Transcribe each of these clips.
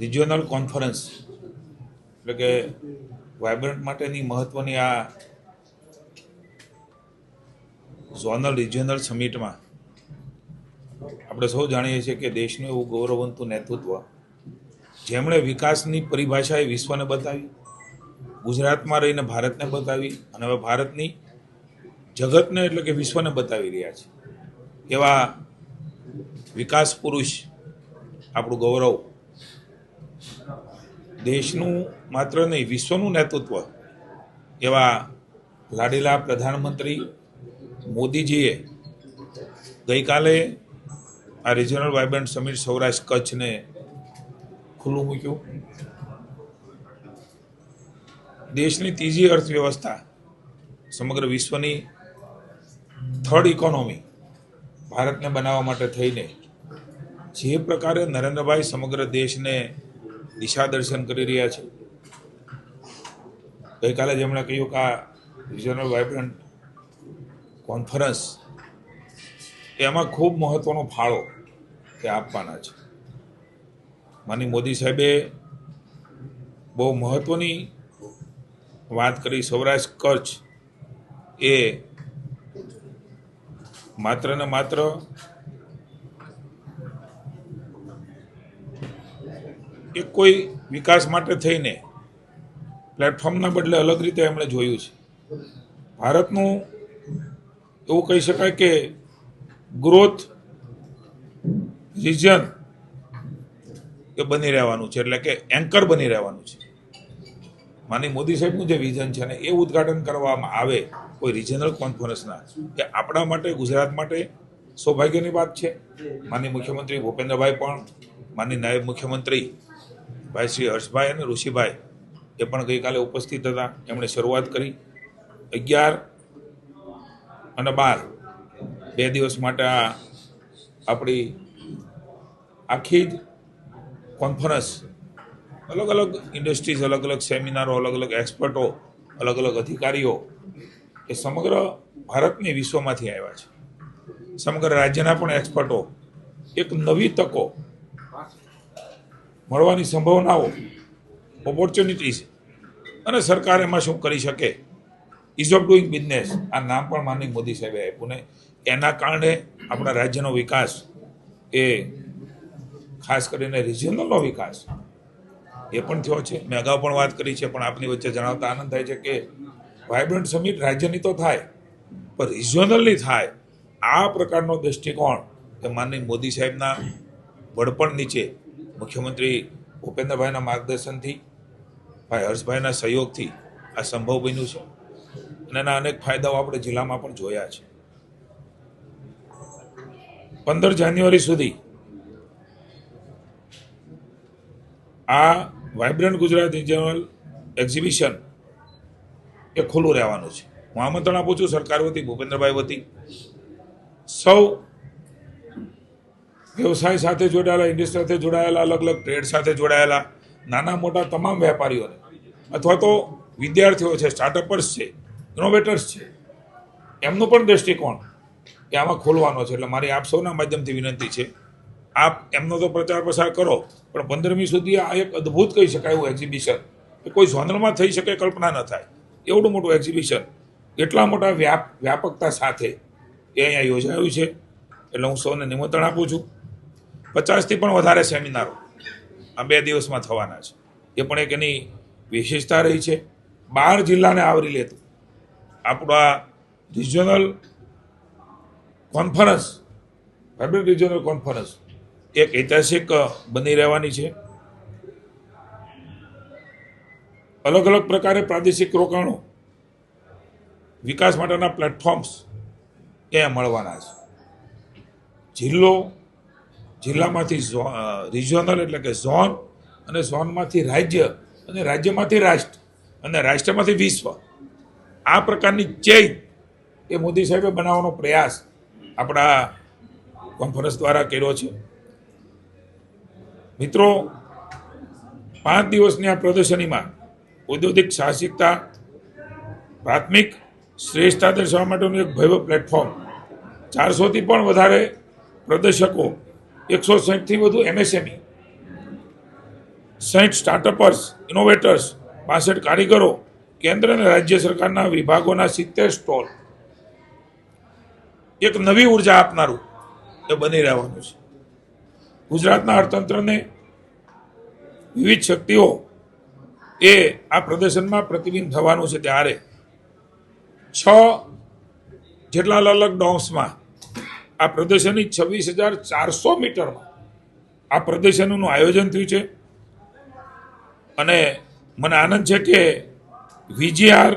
Regional conference એટલે કે vibrant માટેની મહત્ત્વની આ ઝોનલ રિજિયોનલ સમિટમાં આપણે સૌ જાણીએ છીએ કે દેશનું એવું ગૌરવવંતું નેતૃત્વ જેમણે વિકાસની પરિભાષા એ વિશ્વને બતાવી, ગુજરાતમાં રહીને ભારતને બતાવી અને હવે ભારતની જગતને એટલે કે વિશ્વને બતાવી રહ્યા છે. એવા વિકાસ પુરુષ આપણું ગૌરવ દેશનું માત્ર નહીં, વિશ્વનું નેતૃત્વ. એવા લાડેલા પ્રધાનમંત્રી મોદીજીએ ગઈકાલે આ રિજનલ વાઇબ્રન્ટ સમિટ સૌરાષ્ટ્ર કચ્છને ખુલ્લું મૂક્યું. દેશની ત્રીજી અર્થવ્યવસ્થા સમગ્ર વિશ્વની થર્ડ ઇકોનોમી ભારતને બનાવવા માટે થઈને જે પ્રકારે નરેન્દ્રભાઈ સમગ્ર દેશને દિશા દર્શન કરી રહ્યા છે. ગઈકાલે જેમણે કહ્યું કે આ રિજનલ વાઇબ્રન્ટ કોન્ફરન્સ એમાં ખૂબ મહત્ત્વનો ફાળો તે આપવાના છે. માની મોદી સાહેબે બહુ મહત્ત્વની વાત કરી. સૌરાષ્ટ્ર કચ્છ એ માત્ર ને માત્ર એ કોઈ વિકાસ માટે થઈને પ્લેટફોર્મના બદલે અલગ રીતે એમણે જોયું છે. ભારતનું એવું કહી શકાય કે ગ્રોથ રિજન એ બની રહેવાનું છે, એટલે કે એન્કર બની રહેવાનું છે. માની મોદી સાહેબનું જે વિઝન છે ને, એ ઉદ્ઘાટન કરવામાં આવે કોઈ રિજનલ કોન્ફરન્સના કે આપણા માટે, ગુજરાત માટે સૌભાગ્યની વાત છે. માની મુખ્યમંત્રી ભૂપેન્દ્રભાઈ પણ માની નાયબ મુખ્યમંત્રી ભાઈ શ્રી હર્ષભાઈ અને ઋષિભાઈ એ પણ ગઈકાલે ઉપસ્થિત હતા. એમણે શરૂઆત કરી અગિયાર અને બાર. બે દિવસ માટે આ આપણી આખી જ કોન્ફરન્સ અલગ અલગ ઇન્ડસ્ટ્રીઝ અલગ અલગ સેમિનારો અલગ અલગ એક્સપર્ટો અલગ અલગ અધિકારીઓ એ સમગ્ર ભારતની વિશ્વમાંથી આવ્યા છે. સમગ્ર રાજ્યના પણ એક્સપર્ટો એક નવી તકો મળવાની સંભાવનાઓ ઓપોર્ચ્યુનિટીઝ અને સરકાર એમાં શું કરી શકે? ઇઝ ઓફ ડુઈંગ બિઝનેસ આ નામ પણ માનનીય મોદી સાહેબે આપ્યું ને. એના કારણે આપણા રાજ્યનો વિકાસ એ ખાસ કરીને રિજિયનલનો વિકાસ એ પણ થયો છે. મેં અગાઉ પણ વાત કરી છે, પણ આપની વચ્ચે જણાવતા આનંદ થાય છે કે વાઇબ્રન્ટ સમિટ રાજ્યની તો થાય, પણ રિજિયોનલની થાય. આ પ્રકારનો દૃષ્ટિકોણ એ માનનીય મોદી સાહેબના વડપણ નીચે મુખ્યમંત્રી ભૂપેન્દ્રભાઈના માર્ગદર્શનથી, ભાઈ હર્ષભાઈના સહયોગથી આ સંભવ બન્યું છે. અને એના અનેક ફાયદાઓ આપણે જિલ્લામાં પણ જોયા છે. પંદર જાન્યુઆરી સુધી આ વાઇબ્રન્ટ ગુજરાત રિજનલ એક્ઝિબિશન એ ખુલ્લું રહેવાનું છે. હું આમંત્રણ આપું છું સરકાર વતી, ભૂપેન્દ્રભાઈ વતી. સૌ વ્યવસાય સાથે જોડાયેલા ઇન્ડસ્ટ્રી સાથે જોડાયેલા, અલગ અલગ ટ્રેડ સાથે જોડાયેલા, નાના મોટા તમામ વેપારીઓને, અથવા તો વિદ્યાર્થીઓ છે સ્ટાર્ટઅપર્સ છે ઇનોવેટર્સ છે, એમનો પણ દ્રષ્ટિકોણ કે આમાં ખોલવાનો છે. એટલે મારી આપ સૌના માધ્યમથી વિનંતી છે, આપ એમનો તો પ્રચાર પ્રસાર કરો, પણ પંદરમી સુધી આ એક અદ્ભુત કહી શકાય એવું એક્ઝિબિશન કે કોઈ ઝોનલમાં થઈ શકે, કલ્પના ન થાય. એવડું મોટું એક્ઝિબિશન એટલા મોટા વ્યાપ, વ્યાપકતા સાથે એ અહીંયા યોજાયું છે. એટલે હું સૌને નિમંત્રણ આપું છું. પચાસથી પણ વધારે સેમિનારો આ બે દિવસમાં થવાના છે. એ પણ એક એની વિશેષતા રહી છે. બાર જિલ્લાને આવરી લેતું. આપણા regional conference fabric regional conference એક ઐતિહાસિક બની રહેવાની છે. અલગ અલગ પ્રકારે પ્રાદેશિક રોકાણો વિકાસ માટેના પ્લેટફોર્મ્સ એ મળવાના છે. જિલ્લો જિલ્લામાંથી રિજિયોનલ એટલે કે ઝોન અને ઝોનમાંથી રાજ્ય અને રાજ્યમાંથી રાષ્ટ્ર અને રાષ્ટ્રમાંથી વિશ્વ. આ પ્રકારની ચેઇન એ મોદી સાહેબે બનાવવાનો પ્રયાસ આપણા કોન્ફરન્સ દ્વારા કર્યો છે. મિત્રો, પાંચ દિવસની આ પ્રદર્શનીમાં ઔદ્યોગિક સાહસિકતા, પ્રાથમિક શ્રેષ્ઠતા દર્શાવવા માટેનું એક ભવ્ય પ્લેટફોર્મ ચારસોથી પણ વધારે પ્રદર્શકો એકસો સાહીઠથી વધુ એમએસએમઈ સાહીઠ સ્ટાર્ટઅપર્સ ઇનોવેટર્સ બાસઠ કારીગરો, કેન્દ્ર અને રાજ્ય સરકારના વિભાગોના સિત્તેર સ્ટોલ. એક નવી ઊર્જા આપનારું એ બની રહેવાનું છે. ગુજરાતના અર્થતંત્રને વિવિધ શક્તિઓ એ આ પ્રદર્શનમાં પ્રતિબિંબ થવાનું છે ત્યારે. છ જેટલા અલગ ડોમ્સમાં આ પ્રદર્શનની છવ્વીસ હજાર ચારસો મીટરમાં આ પ્રદર્શનનું આયોજન થયું છે. અને મને આનંદ છે કે વીજીઆર,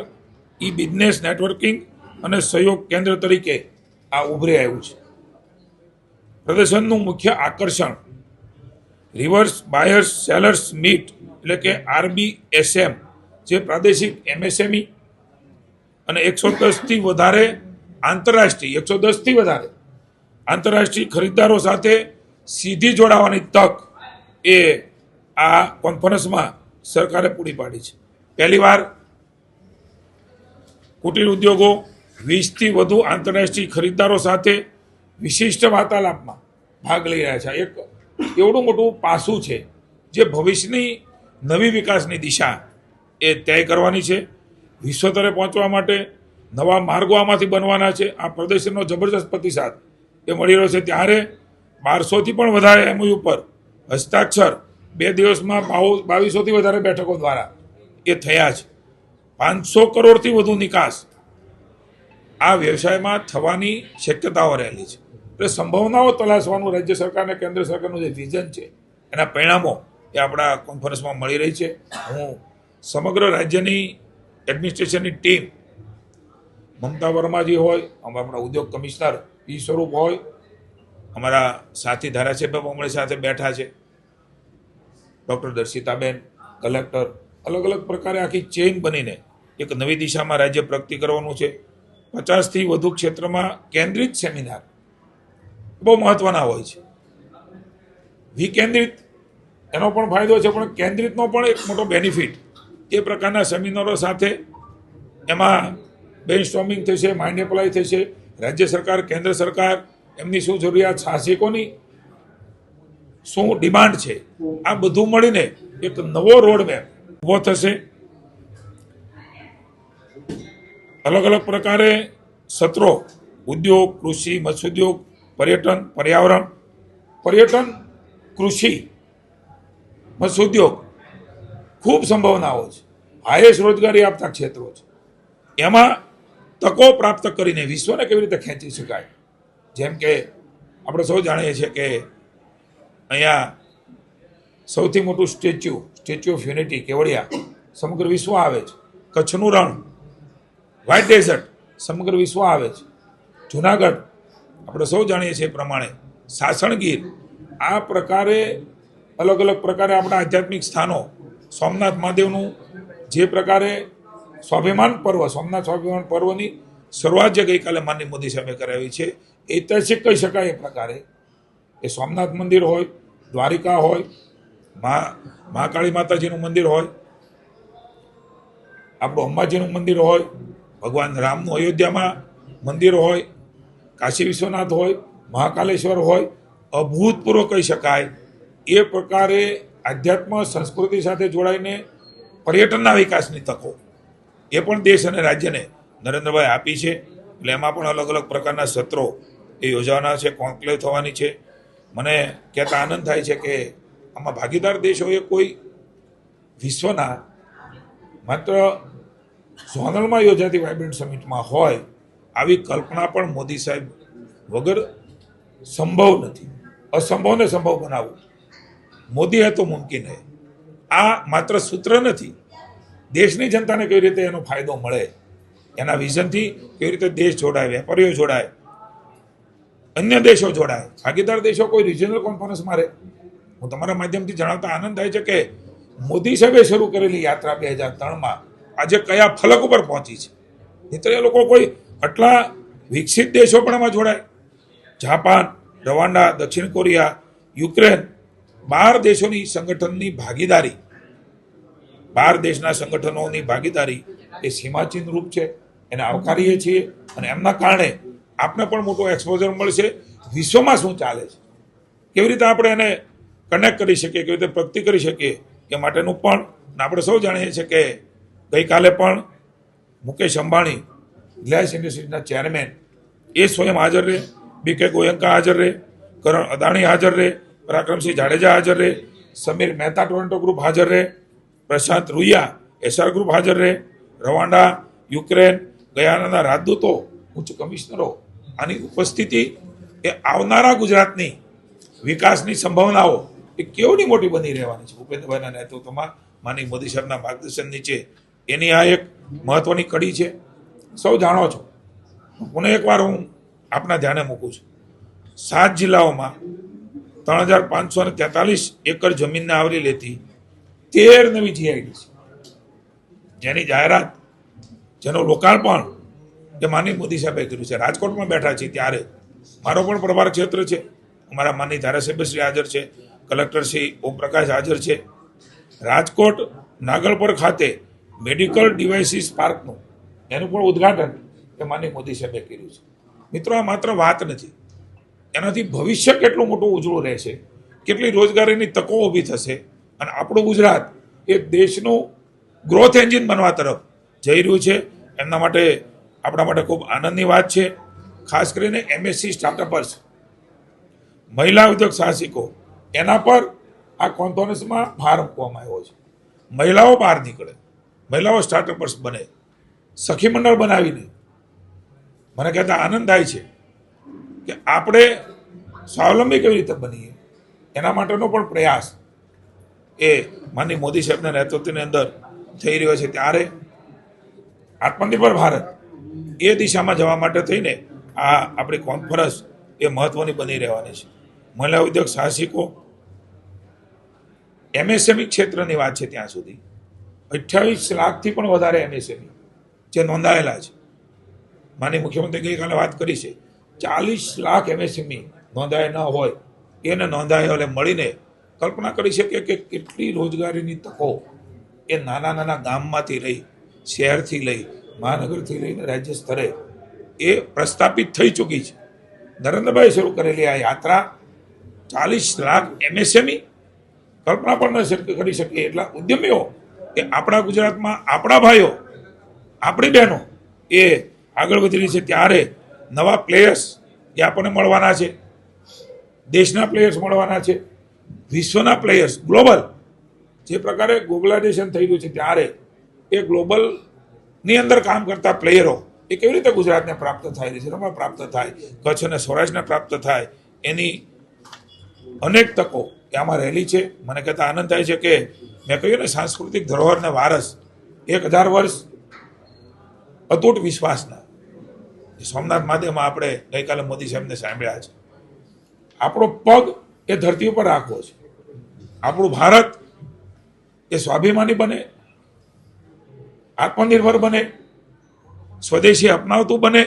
ઈ બિઝનેસ નેટવર્કિંગ અને સહયોગ કેન્દ્ર તરીકે આ ઉભરી આવ્યું છે. પ્રદર્શનનું મુખ્ય આકર્ષણ રિવર્સ બાયર્સ સેલર્સ મીટ, એટલે કે આરબીએસએમ, જે પ્રાદેશિક એમએસએમઈ અને એકસો દસથી વધારે આંતરરાષ્ટ્રીય, એકસો દસથી વધારે આંતરરાષ્ટ્રીય ખરીદદારો સાથે સીધી જોડાવાની તક એ આ કોન્ફરન્સમાં સરકારે પૂરી પાડી છે. પહેલીવાર કુટીર ઉદ્યોગો વીસથી વધુ આંતરરાષ્ટ્રીય ખરીદદારો સાથે વિશિષ્ટ વાર્તાલાપમાં ભાગ લઈ રહ્યા છે. એક એવડું મોટું પાસું છે જે ભવિષ્યની નવી વિકાસની દિશા એ તય કરવાની છે. વિશ્વ તરે પહોંચવા માટે નવા માર્ગો આમાંથી બનવાના છે. આ પ્રદર્શનનો જબરજસ્ત પ્રતિસાદ એ મળી રહ્યો છે ત્યારે બારસોથી પણ વધારે એમઓયુ ઉપર હસ્તાક્ષર બે દિવસમાં બાવો- બાવીસોથી વધારે બેઠકો દ્વારા એ થયા છે. પાંચસો કરોડથી વધુ નિકાસ આ વ્યવસાયમાં થવાની શક્યતાઓ રહેલી છે. એટલે સંભાવનાઓ તલાશવાનું રાજ્ય સરકાર અને કેન્દ્ર સરકારનું જે વિઝન છે, એના પરિણામો એ આપણા કોન્ફરન્સમાં મળી રહી છે. હું સમગ્ર રાજ્યની એડમિનિસ્ટ્રેશનની ટીમ મમતા વર્માજી હોય આપણા ઉદ્યોગ કમિશનર પી સ્વરૂપ હોય. અમારા સાથી ધારાસભ્ય અમારી સાથે બેઠા છે. ડૉક્ટર દર્શિતાબેન, કલેક્ટર, અલગ અલગ પ્રકારે આખી ચેઇન બનીને એક નવી દિશામાં રાજ્ય પ્રગતિ કરવાનું છે. પચાસથી વધુ ક્ષેત્રમાં કેન્દ્રિત સેમિનાર બહુ મહત્વના હોય છે. વિકેન્દ્રિત એનો પણ ફાયદો છે, પણ કેન્દ્રિતનો પણ એક મોટો બેનિફિટ. એ પ્રકારના સેમિનારો સાથે એમાં બેન સ્ટોમિંગ થશે માઇન્ડ એપ્લાય થશે રાજ્ય સરકાર, કેન્દ્ર સરકાર, એમની શું જરૂરિયાત સાહસિકોની શું ડિમાન્ડ છે? આ બધું મળીને એક નવો રોડ મેપ ઊભો થશે. અલગ અલગ પ્રકારે સત્રો, ઉદ્યોગ, કૃષિ, મત્સ્યોદ્યોગ, પર્યટન, પર્યાવરણ, પર્યટન, કૃષિ, મત્સ્યોદ્યોગ ખૂબ સંભાવનાઓ છે. હાઈએસ્ટ રોજગારી આપતા ક્ષેત્રો છે. એમાં તકો પ્રાપ્ત કરીને વિશ્વને કેવી રીતે ખેંચી શકાય? જેમ કે આપણે સૌ જાણીએ છીએ કે અહીંયા સૌથી મોટું statue statue of unity, Kevadia, સમગ્ર વિશ્વ આવે છે. કચ્છનું રણ, વ્હાઇટ ડેઝર્ટ, સમગ્ર વિશ્વ આવે છે. જુનાગઢ, આપણે સૌ જાણીએ છીએ એ પ્રમાણે સાસણગીર, આ પ્રકારે અલગ અલગ પ્રકારે આપણા આધ્યાત્મિક સ્થાનો, સોમનાથ મહાદેવનું જે પ્રકારે સ્વાભિમાન પર્વ, સોમનાથ સ્વાભિમાન પર્વની શરૂઆત જે ગઈકાલે માનની મોદી સાહેબે કરાવી છે ઐતિહાસિક કહી શકાય એ પ્રકારે. એ સોમનાથ મંદિર હોય, દ્વારિકા હોય, મા, મહાકાળી માતાજીનું મંદિર હોય, આપણું અંબાજીનું મંદિર હોય, ભગવાન રામનું અયોધ્યામાં મંદિર હોય, કાશી વિશ્વનાથ હોય, મહાકાલેશ્વર હોય, અભૂતપૂર્વ કહી શકાય. એ પ્રકારે આધ્યાત્મ સંસ્કૃતિ સાથે જોડાઈને પર્યટનના વિકાસની તકો એ પણ દેશ અને રાજ્યને નરેન્દ્રભાઈ આપી છે. એટલે એમાં પણ અલગ અલગ પ્રકારના સત્રો એ યોજાવાના છે, કોન્ક્લેવ થવાની છે. મને કહેતા આનંદ થાય છે કે આમાં ભાગીદાર દેશોએ કોઈ વિશ્વના માત્ર ઝોનલમાં યોજાતી વાઇબ્રન્ટ સમિટમાં હોય, આવી કલ્પના પણ મોદી સાહેબ વગર સંભવ નથી. અસંભવને સંભવ બનાવવું. મોદી હે તો મુમકિન હે. આ માત્ર સૂત્ર નથી દેશની જનતાને કેવી રીતે એનો ફાયદો મળે? એના વિઝનથી કેવી રીતે દેશ જોડાય, વેપારીઓ જોડાય, અન્ય દેશો જોડાય? ભાગીદાર દેશો કોઈ રિજનલ કોન્ફરન્સ મારે? હું તમારા માધ્યમથી જણાવતા આનંદ થાય છે કે મોદી સાહેબે શરૂ કરેલી યાત્રા બે હજાર ત્રણમાં આજે કયા ફલક ઉપર પહોંચી છે? નહીં એ લોકો કોઈ આટલા વિકસિત દેશો પણ એમાં જોડાય. જાપાન, રવાંડા, દક્ષિણ કોરિયા, યુક્રેન બાર દેશોની સંગઠનની ભાગીદારી બાર દેશના સંગઠનોની ભાગીદારી એ સીમાચિહ્ન રૂપ છે. એને આવકારીએ છીએ અને એમના કારણે આપને પણ મોટો એક્સપોઝર મળશે. વિશ્વમાં શું ચાલે છે? કેવી રીતે આપણે એને કનેક્ટ કરી શકીએ? કેવી રીતે પ્રગતિ કરી શકીએ? એ માટેનું પણ આપણે સૌ જાણીએ છીએ કે ગઈકાલે પણ મુકેશ અંબાણી, રિલાયન્સ ઇન્ડસ્ટ્રીઝના ચેરમેન, એ સ્વયં હાજર રહે. બી કે ગોયંકા હાજર રહે. કરણ અદાણી હાજર રહે. પરાક્રમસિંહ જાડેજા હાજર રહે. સમીર મહેતા ટોરેન્ટો ગ્રુપ હાજર રહે. પ્રશાંત રૂયા એસઆર ગ્રુપ હાજર રહે. રવાંડા, યુક્રેન, ગયાનાના રાજદૂતો, ઉચ્ચ કમિશનરો. આની ઉપસ્થિતિ એ આવનારા ગુજરાતની વિકાસની સંભાવનાઓ એ કેવડી મોટી બની રહેવાની છે. ભૂપેન્દ્રભાઈના નેતૃત્વમાં માની મોદી સાહેબના માર્ગદર્શન નીચે એની આ એક મહત્વની કડી છે. સૌ જાણો છો. પુનઃ એકવાર હું આપના ધ્યાને મૂકું છું. સાત જિલ્લાઓમાં ત્રણ હજાર પાંચસો ને તેતાલીસ એકર જમીનને આવરી લેતી તેર નવી જીઆઈડી છે. જેની જાહેરાત જેનું લોકાર્પણ એ માની મોદી સાહેબે કર્યું છે. રાજકોટમાં બેઠા છીએ ત્યારે મારો પણ પ્રભાર ક્ષેત્ર છે. અમારા માની ધારાસભ્યશ્રી હાજર છે. કલેક્ટર શ્રી ઓમપ્રકાશ હાજર છે. રાજકોટ નાગલપર ખાતે મેડિકલ ડિવાઇસીસ પાર્કનું એનું પણ ઉદ્ઘાટન એ માની મોદી સાહેબે કર્યું છે. મિત્રો, આ માત્ર વાત નથી. એનાથી ભવિષ્ય કેટલું મોટું ઉજળું રહેશે? કેટલી રોજગારીની તકો ઊભી થશે? અને આપણું ગુજરાત એ દેશનું ગ્રોથ એન્જિન બનવા તરફ જઈ રહ્યું છે. એમના માટે, આપણા માટે ખૂબ આનંદની વાત છે. ખાસ કરીને એમએસસી સ્ટાર્ટઅપર્સ મહિલા ઉદ્યોગ સાહસિકો, એના પર આ કોન્ફરન્સમાં ભાર મૂકવામાં આવ્યો છે. મહિલાઓ બહાર નીકળે, મહિલાઓ સ્ટાર્ટઅપર્સ બને, સખી મંડળ બનાવીને. મને કહેતા આનંદ થાય છે કે આપણે સ્વાવલંબી કેવી રીતે બનીએ, એના માટેનો પણ પ્રયાસ એ માનની મોદી સાહેબના નેતૃત્વની અંદર થઈ રહ્યો છે ત્યારે આત્મનિર્ભર ભારત એ દિશામાં જવા માટે થઈને આ આપણી કોન્ફરન્સ એ મહત્વની બની રહેવાની છે. મહિલા ઉદ્યોગ સાહસિકો એમએસએમઈ ક્ષેત્રની વાત છે ત્યાં સુધી. અઠ્યાવીસ લાખથી પણ વધારે એમએસએમઈ જે નોંધાયેલા છે. માની મુખ્યમંત્રી ગઈકાલે વાત કરી છે. ચાલીસ લાખ એમએસએમઈ નોંધાયેલ ન હોય એને નોંધાયેલ મળીને કલ્પના કરી શકીએ કે કેટલી રોજગારીની તકો એ નાના નાના ગામમાંથી લઈ, શહેરથી લઈ, મહાનગરથી લઈને રાજ્ય સ્તરે એ પ્રસ્થાપિત થઈ ચૂકી છે. નરેન્દ્રભાઈ શરૂ કરેલી આ યાત્રા ચાલીસ લાખ એમએસએમઈ કલ્પના પણ ન કરી શકીએ એટલા ઉદ્યમીઓ કે આપણા ગુજરાતમાં આપણા ભાઈઓ, આપણી બહેનો એ આગળ વધી રહી છે ત્યારે નવા પ્લેયર્સ જે આપણને મળવાના છે. દેશના પ્લેયર્સ મળવાના છે. વિશ્વના પ્લેયર્સ ગ્લોબલ જે પ્રકારે ગ્લોબલાઇઝેશન થઈ રહ્યું છે ત્યારે એ ગ્લોબલની અંદર કામ કરતા પ્લેયરો એ કેવી રીતે ગુજરાતને પ્રાપ્ત થાય, રિઝર્વમાં પ્રાપ્ત થાય, કચ્છ અને સૌરાષ્ટ્રને પ્રાપ્ત થાય, એની અનેક તકો એ આમાં રહેલી છે. મને કહેતા આનંદ થાય છે કે મેં કહ્યું ને, સાંસ્કૃતિક ધરોહરને વારસ એક હજાર વર્ષ અતૂટ વિશ્વાસના. સોમનાથ મહાદેવમાં આપણે ગઈકાલે મોદી સાહેબને સાંભળ્યા છે. આપણો પગ એ ધરતી ઉપર રાખવો છે. આપણું ભારત એ સ્વાભિમાની બને, આત્મનિર્ભર બને, સ્વદેશી અપનાવતું બને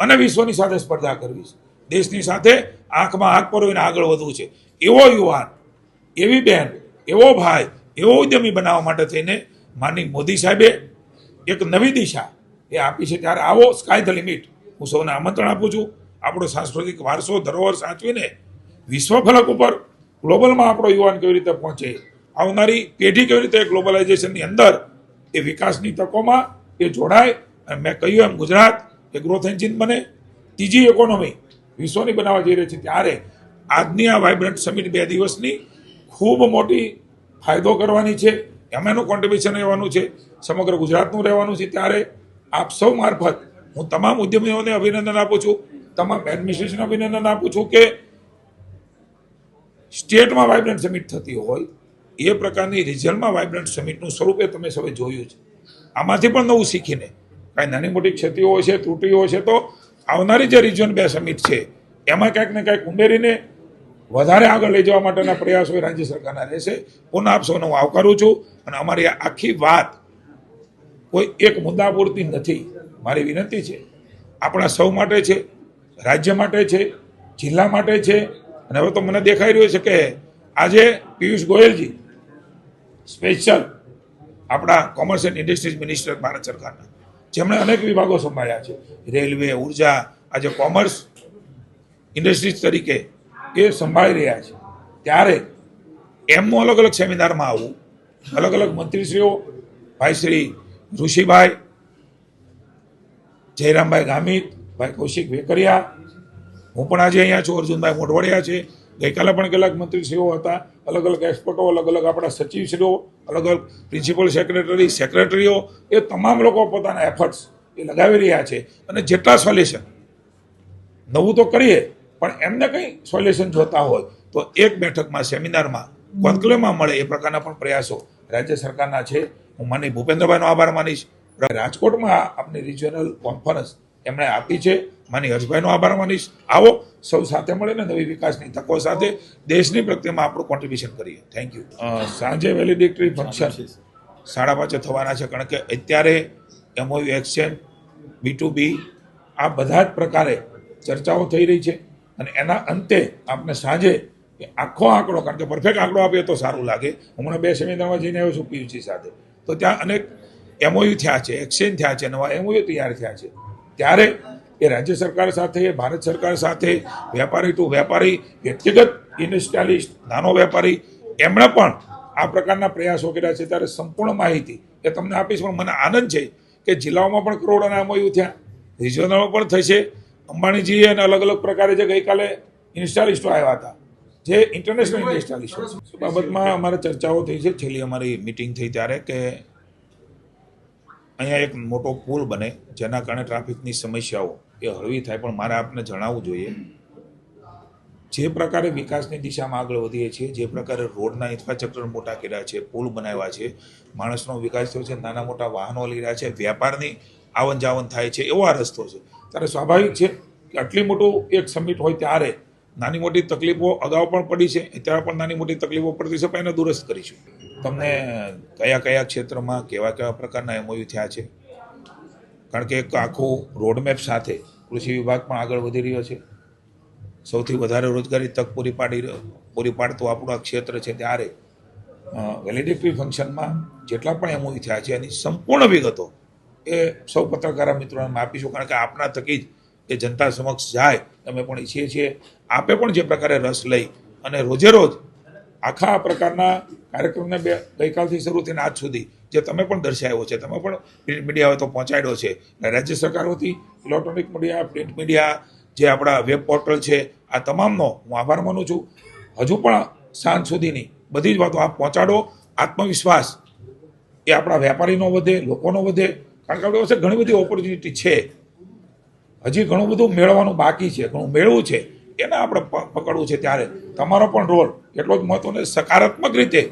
અને વિશ્વની સાથે સ્પર્ધા કરવી છે. દેશની સાથે આંખમાં આંખ પરોવીને આગળ વધવું છે. એવો યુવાન, એવી બહેન એવો ભાઈ, એવો ઉદ્યમી બનાવવા માટે થઈને માની મોદી સાહેબે એક નવી દિશા એ આપી છે. ત્યારે આવો સ્કાય ધ લિમિટ હું સૌને આમંત્રણ આપું છું. આપણો સાંસ્કૃતિક વારસો, ધરોહર સાચવીને વિશ્વ ફલક ઉપર ગ્લોબલમાં આપણો યુવાન કેવી રીતે પહોંચે? આવનારી પેઢી કેવી રીતે ગ્લોબલાઇઝેશનની અંદર એ વિકાસની તકોમાં એ જોડાય? અને મેં કહ્યું એમ ગુજરાત એ ગ્રોથ એન્જિન બને. ત્રીજી ઇકોનોમી વિશ્વની બનાવવા જઈ રહી છે ત્યારે આજની આ વાઇબ્રન્ટ સમિટ બે દિવસની ખૂબ મોટી ફાયદો કરવાની છે. એમાં એનું કોન્ટ્રીબ્યુશન રહેવાનું છે. સમગ્ર ગુજરાતનું રહેવાનું છે. ત્યારે આપ સૌ મારફત હું તમામ ઉદ્યમીઓને અભિનંદન આપું છું. તમામ એડમિનિસ્ટ્રેશન અભિનંદન આપું છું કે સ્ટેટમાં વાઇબ્રન્ટ સમિટ થતી હોય, એ પ્રકારની રિજનમાં વાઇબ્રન્ટ સમિટનું સ્વરૂપે તમે સૌએ જોયું છે. આમાંથી પણ નવું શીખીને. કાંઈ નાની મોટી ક્ષતિઓ છે ત્રુટીઓ છે તો આવનારી જે રિજન બે સમિટ છે, એમાં ક્યાંક ને ક્યાંક ઉમેરીને વધારે આગળ લઈ જવા માટેના પ્રયાસો રાજ્ય સરકારના રહેશે. પુનઃ આપ સૌને હું આવકારું છું અને અમારી આખી વાત કોઈ એક મુદ્દા પૂરતી નથી. મારી વિનંતી છે. આપણા સૌ માટે છે, રાજ્ય માટે છે, જિલ્લા માટે છે અને હવે તો મને દેખાઈ રહ્યું છે કે આજે પિયુષ ગોયલજી સ્પેશિયલ આપણા commerce and industries minister Bharat સરકારના. જેમણે અનેક વિભાગો સંભાળ્યા છે. રેલવે, ઊર્જા, આજે કોમર્સ ઇન્ડસ્ટ્રીઝ તરીકે એ સંભાળી રહ્યા છે. ત્યારે એમનું અલગ અલગ સેમિનારમાં આવવું અલગ અલગ મંત્રીશ્રીઓ, ભાઈ શ્રી ઋષિભાઈ, જયરામભાઈ ગામિત, ભાઈ કૌશિક વેકરિયા હું પણ આજે અહીંયા છું, અર્જુનભાઈ મોઢવાડિયા છે. ગઈકાલે પણ કેટલાક મંત્રીશ્રીઓ હતા, અલગ અલગ એક્સપર્ટો, અલગ અલગ આપણા સચિવશ્રીઓ, અલગ અલગ પ્રિન્સિપલ સેક્રેટરી, સેક્રેટરીઓ, એ તમામ લોકો પોતાના એફર્ટ્સ એ લગાવી રહ્યા છે. અને જેટલા સોલ્યુશન નવું તો કરીએ, પણ એમને કંઈ સોલ્યુશન જોતા હોય, તો એક બેઠકમાં, સેમિનારમાં, કોન્ક્લેવમાં મળે એ પ્રકારના પણ પ્રયાસો રાજ્ય સરકારના છે. હું માની ભૂપેન્દ્રભાઈનો આભાર માનીશ. રાજકોટમાં આપની રિજિયોનલ કોન્ફરન્સ એમણે આપી છે. માની હર્ષભાઈનો આભાર માનીશ. આવો સૌ સાથે મળીને નવી વિકાસની તકો સાથે દેશની પ્રત્યેમાં આપણું કોન્ટ્રીબ્યુશન કરીએ. થેન્ક યુ સાંજે વેલિડિક્ટરી ફંક્શન સાડા પાંચે થવાના છે કારણ કે અત્યારે MOU exchange B to B આ બધા જ પ્રકારે ચર્ચાઓ થઈ રહી છે. અને એના અંતે આપણે સાંજે આખો આંકડો કારણ કે પરફેક્ટ આંકડો આપીએ તો સારું લાગે. હમણાં બે સેમિનારમાં જઈને આવ્યો છું પીયુસી સાથે. તો ત્યાં અનેક એમઓયુ થયા છે એક્સચેન્જ થયા છે નવા એમઓયુ તૈયાર થયા છે. ત્યારે એ રાજ્ય સરકાર સાથે, ભારત સરકાર સાથે વેપારી ટુ વેપારી વ્યક્તિગત ઇન્ડસ્ટ્રીયાલિસ્ટ, નાનો વેપારી એમણે પણ આ પ્રકારના પ્રયાસો કર્યા છે. ત્યારે સંપૂર્ણ માહિતી એ તમને આપીશ, પણ મને આનંદ છે કે જિલ્લાઓમાં પણ કરોડોના એમઓયુ થયા. રિજિયોનલમાં પણ થશે. અંબાણીજી અને અલગ અલગ પ્રકારે જે ગઈકાલે ઇન્સ્ટાલિસ્ટો આવ્યા હતા, જે ઇન્ટરનેશનલ ઇન્સ્ટાલિસ્ટો બાબતમાં અમારે ચર્ચાઓ થઈ છે. છેલ્લી અમારી મિટિંગ થઈ ત્યારે કે અહીંયા એક મોટો પુલ બને, જેના કારણે ટ્રાફિકની સમસ્યાઓ એ હળવી થાય, પણ મારે આપને જણાવવું જોઈએ. જે પ્રકારે વિકાસની દિશામાં આગળ વધીએ છીએ, જે પ્રકારે રોડના ઇન્ફ્રાસ્ટ્રક્ચર મોટા કર્યા છે, પુલ બનાવ્યા છે, માણસનો વિકાસ થયો છે, નાના મોટા વાહનો લઈ રહ્યા છે, વ્યાપારની આવન જાવન થાય છે, એવો આ રસ્તો છે. ત્યારે સ્વાભાવિક છે કે આટલી મોટું એક સમિટ હોય ત્યારે નાની મોટી તકલીફો અગાઉ પણ પડી છે, અત્યારે પણ નાની મોટી તકલીફો પડતી છે, પણ એને દુરસ્ત કરીશું. તમને કયા કયા ક્ષેત્રમાં કેવા કેવા પ્રકારના એમઓયુ થયા છે? કારણ કે એક આખું રોડમેપ સાથે કૃષિ વિભાગ પણ આગળ વધી રહ્યો છે. સૌથી વધારે રોજગારી તક પૂરી પાડી પૂરી પાડતું આપણું આ ક્ષેત્ર છે ત્યારે વેલિડિટી ફંક્શનમાં જેટલા પણ એમઓયુ થયા છે, એની સંપૂર્ણ વિગતો એ સૌ પત્રકાર મિત્રોને આપીશું. કારણ કે આપના થકી જ એ જનતા સમક્ષ જાય, અમે પણ ઈચ્છીએ છીએ. આપે પણ જે પ્રકારે રસ લઈ અને રોજે રોજ આખા આ પ્રકારના કાર્યક્રમને બે ગઈકાલથી શરૂ થઈને આજ સુધી જે તમે પણ દર્શાવ્યો છે, તમે પણ પ્રિન્ટ મીડિયા તો પહોંચાડ્યો છે. રાજ્ય સરકાર વતી ઇલેક્ટ્રોનિક મીડિયા પ્રિન્ટ મીડિયા જે આપણા વેબ પોર્ટલ છે, આ તમામનો હું આભાર માનું છું. હજુ પણ સાંજ સુધીની બધી જ વાતો આપ પહોંચાડો. આત્મવિશ્વાસ એ આપણા વેપારીનો વધે, લોકોનો વધે. કારણ કે આપણી પાસે ઘણી બધી ઓપોર્ચ્યુનિટી છે. હજી ઘણું બધું મેળવવાનું બાકી છે, ઘણું મેળવવું છે. એને આપણે પકડવું છે ત્યારે? તમારો પણ રોલ એટલો જ મહત્વનો. સકારાત્મક રીતે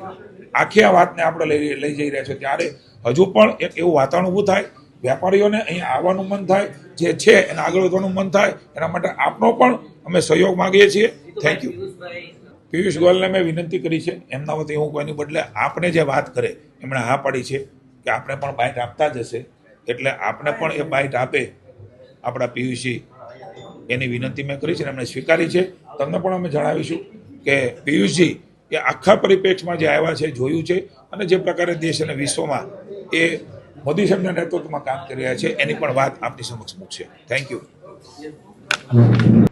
આખી આ વાતને આપણે લઈ લઈ જઈ રહ્યા છે ત્યારે હજુ પણ એક એવું વાતાવરણ ઊભું થાય, વેપારીઓને અહીંયા આવવાનું મન થાય, જે છે એને આગળ વધવાનું મન થાય, એના માટે આપનો પણ અમે સહયોગ માગીએ છીએ. થેન્ક યુ પિયુષ ગોયલને મેં વિનંતી કરી છે, એમના વતી હું કોઈની બદલે આપણે જે વાત કરે, એમણે હા પાડી છે કે આપણે પણ બાઇટ આપતા જ હશે, એટલે આપણે પણ એ બાઇટ આપે. આપણા પિયુષજી એની વિનંતી મેં કરી છે અને એમણે સ્વીકારી છે. તમને પણ અમે જણાવીશું કે પિયુષજી એ આખા પરિપ્રેક્ષમાં જે આવ્યા છે, જોયું છે અને જે પ્રકારે દેશ અને વિશ્વમાં એ મોદી સાહેબના નેતૃત્વમાં કામ કરી રહ્યા છે, એની પણ વાત આપની સમક્ષ મૂકશે. Thank you